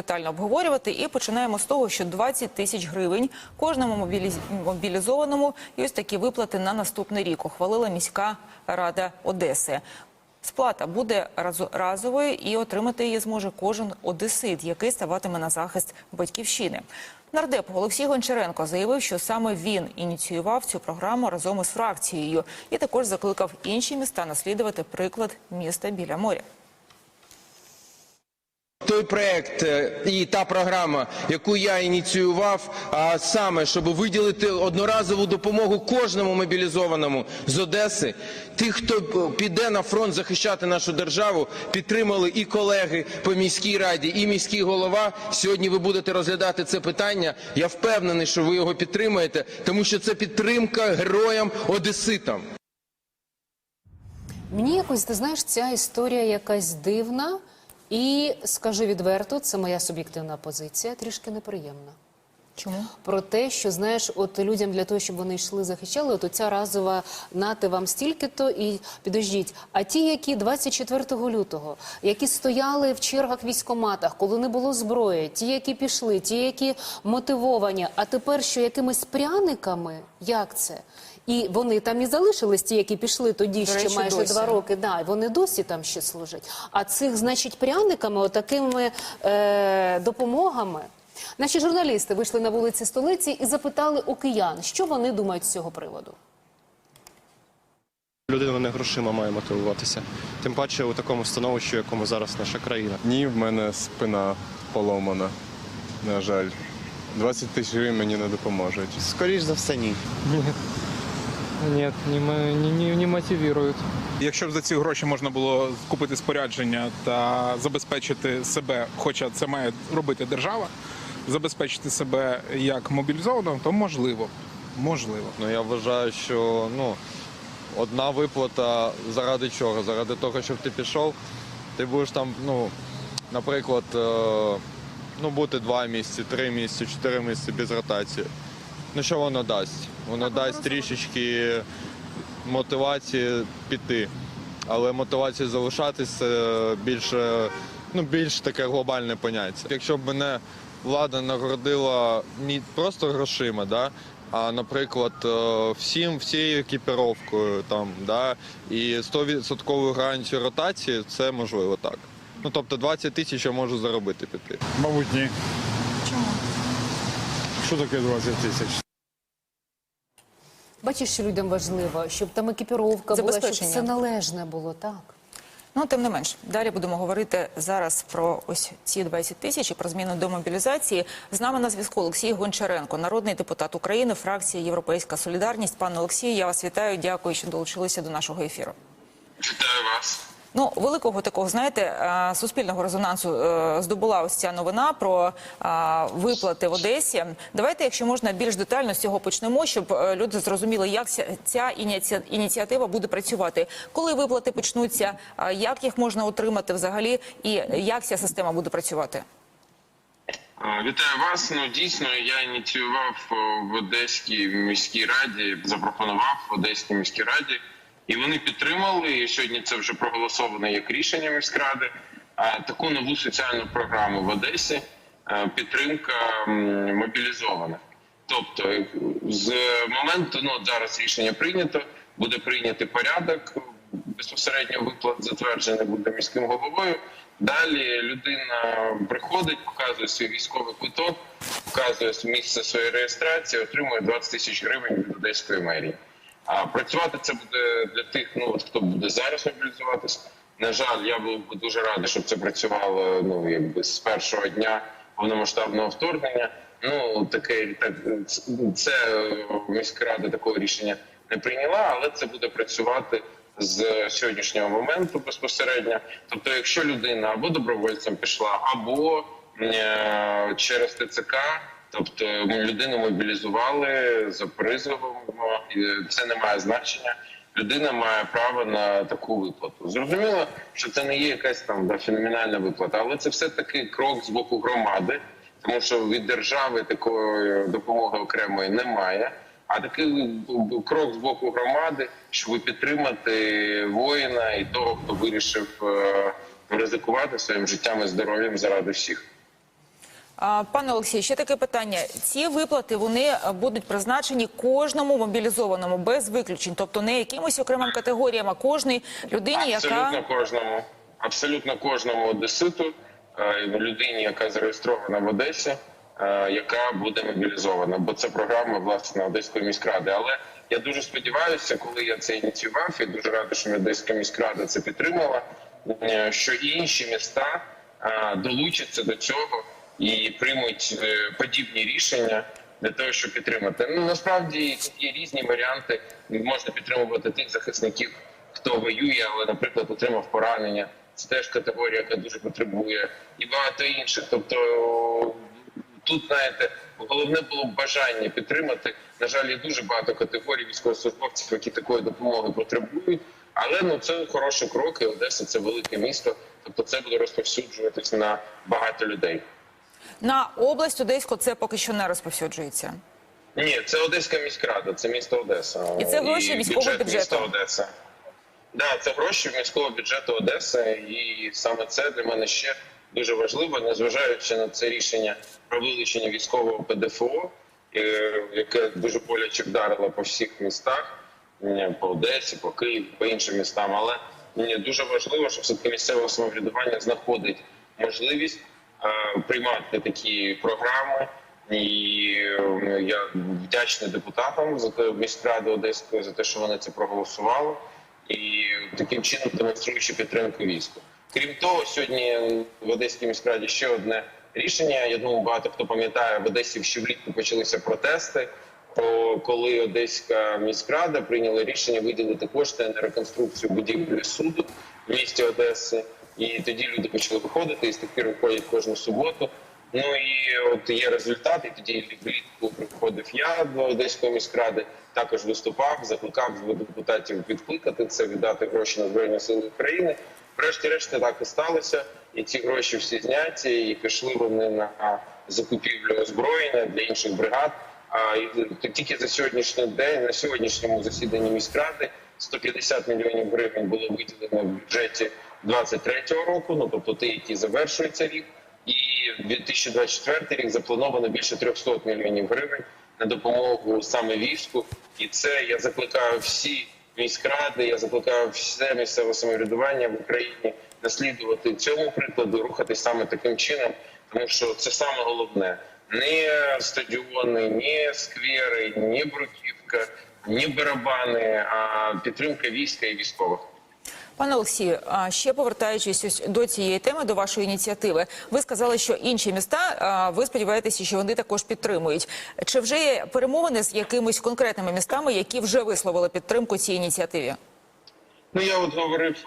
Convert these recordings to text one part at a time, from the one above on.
детально обговорювати. І починаємо з того, що 20 тисяч гривень кожному мобіліз- мобілізованому і ось такі виплати на наступний рік ухвалила міська рада Одеси. Сплата буде разовою і отримати її зможе кожен одесит, який ставатиме на захист батьківщини. Нардеп Олексій Гончаренко заявив, що саме він ініціював цю програму разом із фракцією, і також закликав інші міста наслідувати приклад міста біля моря. Той проект е, і та програма, яку я ініціював, а саме, щоб виділити одноразову допомогу кожному мобілізованому з Одеси, тих, хто е, піде на фронт захищати нашу державу, підтримали і колеги по міській раді, і міський голова. Сьогодні ви будете розглядати це питання. Я впевнений, що ви його підтримаєте, тому що це підтримка героям Одеситам. Мені якось, ти знаєш, ця історія якась дивна, і скажу відверто, це моя суб'єктивна позиція, трішки неприємна. Чому? Про те, що знаєш, от людям для того, щоб вони йшли захищали, от ця разова нати вам стільки-то і підождіть. А ті, які 24 лютого, які стояли в чергах військоматах, коли не було зброї, ті, які пішли, ті, які мотивовані, а тепер що якимись пряниками, як це? І вони там і залишились, ті, які пішли тоді ще речі, майже досі. два роки. Да, вони досі там ще служать. А цих, значить, пряниками, отакими е, допомогами. Наші журналісти вийшли на вулиці столиці і запитали у киян, що вони думають з цього приводу. Людина не грошима має мотивуватися. Тим паче у такому становищі, в якому зараз наша країна. Ні, в мене спина поломана. На жаль. 20 тисяч гривень мені не допоможуть. Скоріш за все, ні. Нет, не, не, не, не мотивирует. Якщо б за ці гроші можна було купити спорядження та забезпечити себе, хоча це має робити держава, забезпечити себе як мобілізованого, то можливо. Можливо. Ну я вважаю, що ну одна виплата заради чого? Заради того, щоб ти пішов, ти будеш там, ну, наприклад, е, ну бути два місяці, три місяці, чотири місяці без ротації. Ну що воно дасть? Воно дасть трішечки мотивації піти. Але мотивація залишатися більше, ну, більш таке глобальне поняття. Якщо б мене влада нагородила не просто грошима, да, а, наприклад, е, всім, всією екіпіровкою там, да, і 100% гарантію ротації, це можливо так. Ну, тобто 20 тисяч я можу заробити піти. Мабуть, ні. Чому? Що таке 20 тисяч? Бачиш, що людям важливо, щоб там екіпіровка була, щоб все належне було, так. Ну, тим не менш, далі будемо говорити зараз про ось ці 20 тисяч і про зміну до мобілізації. З нами на зв'язку Олексій Гончаренко, народний депутат України, фракція Європейська Солідарність. Пане Олексію, я вас вітаю. Дякую, що долучилися до нашого ефіру. Вітаю вас. Ну, великого такого, знаєте, е, суспільного резонансу е, здобула ось ця новина про е, виплати в Одесі. Давайте, якщо можна, більш детально з цього почнемо, щоб люди зрозуміли, як ця- ініціатива буде працювати, коли виплати почнуться, як їх можна отримати взагалі, і як ця система буде працювати. Вітаю вас. Ну дійсно я ініціював в Одеській міській раді, запропонував в Одеській міській раді, і вони підтримали. І сьогодні це вже проголосовано як рішення міськради. Таку нову соціальну програму в Одесі підтримка мобілізованих. Тобто, з моменту ну зараз рішення прийнято, буде прийнятий порядок безпосередньо виплат затверджений буде міським головою. Далі людина приходить, показує свій військовий квиток, показує місце своєї реєстрації, отримує 20 тисяч гривень від одеської мерії. А працювати це буде для тих, ну от хто буде зараз мобілізуватись. На жаль, я був би дуже радий, щоб це працювало ну якби з першого дня повномасштабного вторгнення. Ну таке так це міська рада такого рішення не прийняла, але це буде працювати з сьогоднішнього моменту безпосередньо. Тобто, якщо людина або добровольцем пішла, або е, через ТЦК, тобто людину мобілізували за призовом, і це не має значення. Людина має право на таку виплату. Зрозуміло, що це не є якась там да, феноменальна виплата, але це все таки крок з боку громади, тому що від держави такої допомоги окремої немає. А такий крок з боку громади, щоб підтримати воїна і того, хто вирішив е, ризикувати своїм життям і здоров'ям заради всіх. Пане Олексій, ще таке питання. Ці виплати вони будуть призначені кожному мобілізованому без виключень, тобто не якимось окремим категоріям, а кожній людині, Абсолютно кожному, абсолютно кожному одеситу, е, людині, яка зареєстрована в Одесі, е, яка буде мобілізована. Бо це програма власне Одеської міськради. Але я дуже сподіваюся, коли я це ініціював, я дуже радий, що Одеська міськрада це підтримала. е, Що і інші міста долучаться до цього і приймуть е, подібні рішення для того, щоб підтримати. Ну насправді є різні варіанти. Можна підтримувати тих захисників, хто воює, але, наприклад, отримав поранення. Це теж категорія, яка дуже потребує, і багато інших. Тобто тут, знаєте, головне було б бажання підтримати. На жаль, є дуже багато категорій військовослужбовців, які такої допомоги потребують. Але ну це хороший крок, і Одеса це велике місто. Тобто це буде розповсюджуватись на багато людей. На область Одеську це поки що не розповсюджується. Ні, це Одеська міськрада, це місто Одеса. І це гроші міського бюджету. міста Одеса. Да, це гроші міського бюджету Одеси, і саме це для мене ще дуже важливо, незважаючи на це рішення про вилучення військового ПДФО, е, яке дуже боляче вдарило по всіх містах, по Одесі, по Києву, по іншим містам. Але е, дуже важливо, що все таки місцеве самоврядування знаходить можливість приймати такі програми. І е, я вдячний депутатам за міськради Одеської за те, що вони це проголосували, і таким чином демонструючи підтримку війську. Крім того, сьогодні в Одеській міськраді ще одне рішення. Я думаю, багато хто пам'ятає, в Одесі ще влітку почалися протести. Про коли Одеська міськрада прийняла рішення виділити кошти на реконструкцію будівлі суду в місті Одеси, і тоді люди почали виходити і з тих пір виходять кожну суботу. Ну і от є результат, і тоді влітку приходив я до Одеської міськради, також виступав, закликав депутатів відкликати це, віддати гроші на збройні сили України. Врешті-решт так і сталося, і ці гроші всі зняті, і пішли вони на закупівлю озброєння для інших бригад. А і тільки за сьогоднішній день, на сьогоднішньому засіданні міськради, 150 мільйонів гривень було виділено в бюджеті 23-го року. Ну тобто, ті, які завершується рік, і 2024 рік заплановано більше 300 мільйонів гривень на допомогу саме війську. І це я закликаю всі міськради, я закликаю все місцеве самоврядування в Україні наслідувати цьому прикладу, рухатись саме таким чином, тому що це саме головне. Не стадіони, не сквери, не бруківка, не барабани, а підтримка війська і військових. Пане Олексію, ще повертаючись ось до цієї теми, до вашої ініціативи, ви сказали, що інші міста, ви сподіваєтеся, що вони також підтримують. Чи вже є перемовини з якимись конкретними містами, які вже висловили підтримку цій ініціативі? Ну я от говорив.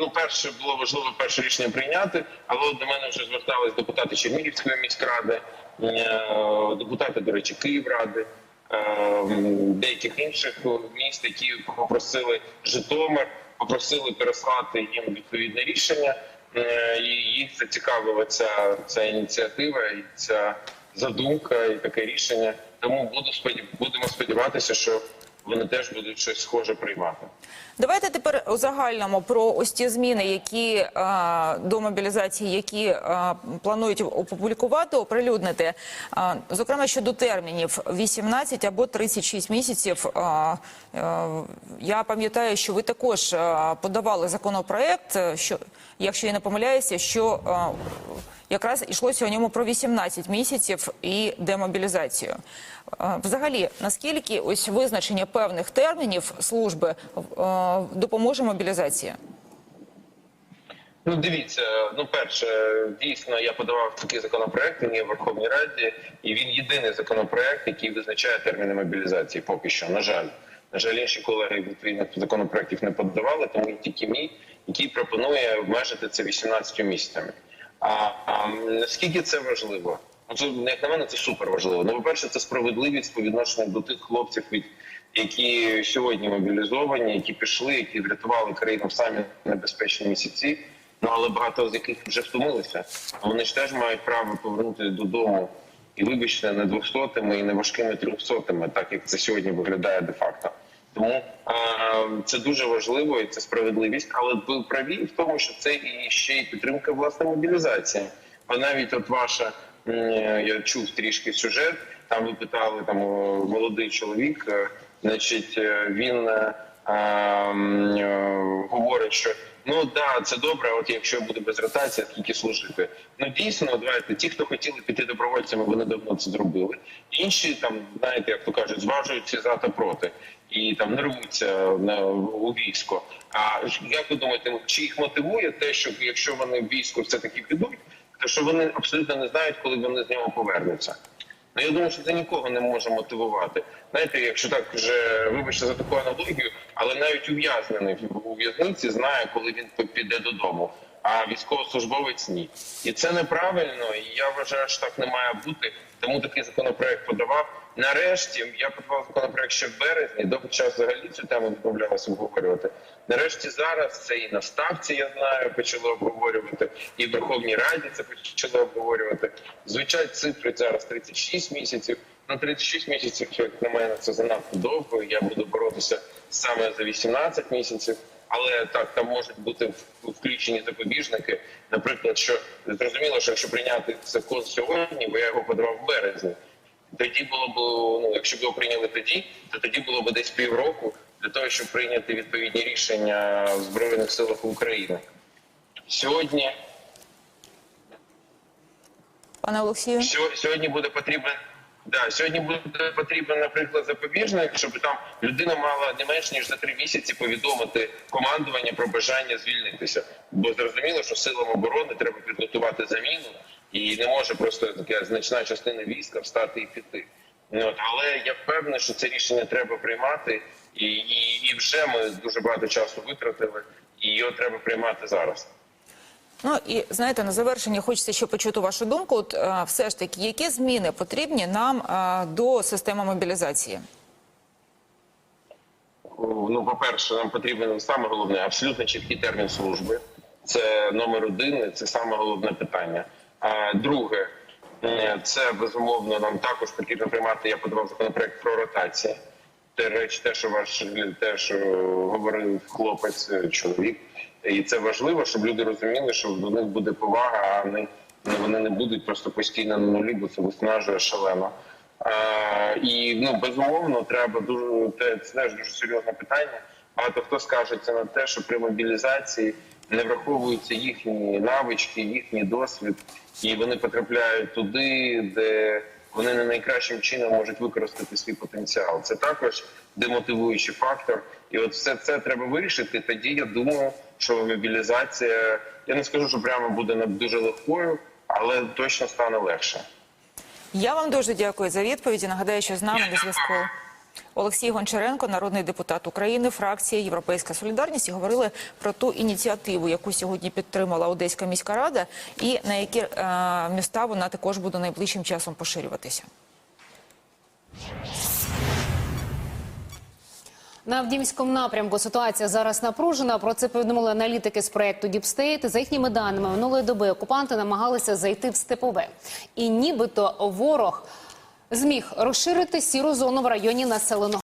Ну, перше було важливо перше рішення прийняти, але до мене вже звертались депутати Чернігівської міськради, е, депутати, до речі, Київради, е, деяких інших міст, які попросили Житомир, попросили переслати їм відповідне рішення, е, і їх зацікавила ця, ця ініціатива і ця задумка, і таке рішення. Тому буду сподів... будемо сподіватися, що вони теж будуть щось схоже приймати. Давайте тепер у загальному про ось ті зміни, які а, до мобілізації, які а, планують опублікувати, оприлюднити. А, зокрема, щодо термінів 18 або 36 місяців. А, а, я пам'ятаю, що ви також а, подавали законопроект, що якщо я не помиляюся, що а, якраз йшлося у ньому про 18 місяців і демобілізацію. Взагалі, наскільки ось визначення певних термінів служби е, допоможе мобілізації? Ну, дивіться, ну перше, дійсно, я подавав такий законопроект. Він є в Верховній Раді, і він єдиний законопроект, який визначає терміни мобілізації. Поки що, на жаль, на жаль, інші колеги відповідних законопроектів не подавали, тому є тільки мій, який пропонує обмежити це 18 місяцями. А, а наскільки це важливо? Ну, як на мене, це супер важливо. Ну, по перше, це справедливість по відношенню до тих хлопців, від які сьогодні мобілізовані, які пішли, які врятували країну в самі небезпечні місяці. Ну але багато з яких вже втомилися. Вони ж теж мають право повернутися додому і вибачте не двохсотими і не важкими трьохсотими, так як це сьогодні виглядає де факто. Тому а, це дуже важливо і це справедливість. Але ви праві в тому, що це і ще й підтримка власне мобілізації. Бо навіть от ваша Я чув трішки сюжет. Там ви питали там молодий чоловік. Е, Значить, е, він е, а, е, говорить, що ну да, це добре. От якщо буде без ротації, скільки служити. Ну дійсно, давайте ті, хто хотіли піти добровольцями, вони давно це зробили. Інші там, знаєте, як то кажуть, зважуються за та проти і там не рвуться на у військо. А як ви думаєте, чи їх мотивує те, що якщо вони в військо все таки підуть, що вони абсолютно не знають, коли вони з нього повернуться? Ну я думаю, що це нікого не може мотивувати. Знаєте, якщо так вже вибачте за таку аналогію, але навіть ув'язнений у в'язниці знає, коли він піде додому. А військовослужбовець ні, і це неправильно. І я вважаю, що так не має бути. Тому такий законопроект подавав. Нарешті я подавав законопроект ще в березні. Довгий час взагалі цю тему відмовлялася обговорювати. Нарешті зараз це і на ставці, я знаю, почали обговорювати, і в Верховній Раді це почали обговорювати. Звичайно, цифри зараз 36 місяців. На 36 місяців, як на мене, це занадто довго. Я буду боротися саме за 18 місяців. Але так, там можуть бути включені запобіжники. Наприклад, що зрозуміло, що якщо прийняти закон сьогодні, бо я його подавав в березні, тоді було б ну, якщо б його прийняли тоді, то тоді було б десь півроку для того, щоб прийняти відповідні рішення в збройних силах України. Сьогодні Пане Олексію. Сьогодні буде потрібен. Да, сьогодні буде потрібен, наприклад, запобіжник, щоб там людина мала не менш ніж за три місяці повідомити командування про бажання звільнитися. Бо зрозуміло, що силам оборони треба підготувати заміну, і не може просто така значна частина війська встати і піти. От, але я впевнений, що це рішення треба приймати, і, і, і вже ми дуже багато часу витратили, і його треба приймати зараз. Ну і знаєте, на завершення хочеться ще почути вашу думку. От е, все ж таки, які зміни потрібні нам е, до системи мобілізації? Ну, по-перше, нам потрібен саме головне абсолютно чіткий термін служби. Це номер один, це саме головне питання. А друге, е, це безумовно нам також потрібно приймати. Я подавав законопроект про ротації. Те речі, те, що ваш те, що говорив хлопець, чоловік, і це важливо, щоб люди розуміли, що до них буде повага, а не вони не будуть просто постійно на нулі, бо це виснажує шалено. А, і ну безумовно треба дуже це дуже серйозне питання. Багато хто скажеться на те, що при мобілізації не враховуються їхні навички, їхній досвід, і вони потрапляють туди, де вони не найкращим чином можуть використати свій потенціал. Це також демотивуючий фактор. І от все це треба вирішити. Тоді я думаю, що мобілізація, я не скажу, що прямо буде дуже легкою, але точно стане легше. Я вам дуже дякую за відповіді. Нагадаю, що з нами на зв'язку Олексій Гончаренко, народний депутат України, фракція Європейська Солідарність. І говорили про ту ініціативу, яку сьогодні підтримала Одеська міська рада, і на які е, міста вона також буде найближчим часом поширюватися. На Авдіївському напрямку ситуація зараз напружена. Про це повідомили аналітики з проекту Діпстейт. За їхніми даними, минулої доби окупанти намагалися зайти в степове, і нібито ворог зміг розширити сіру зону в районі населеного.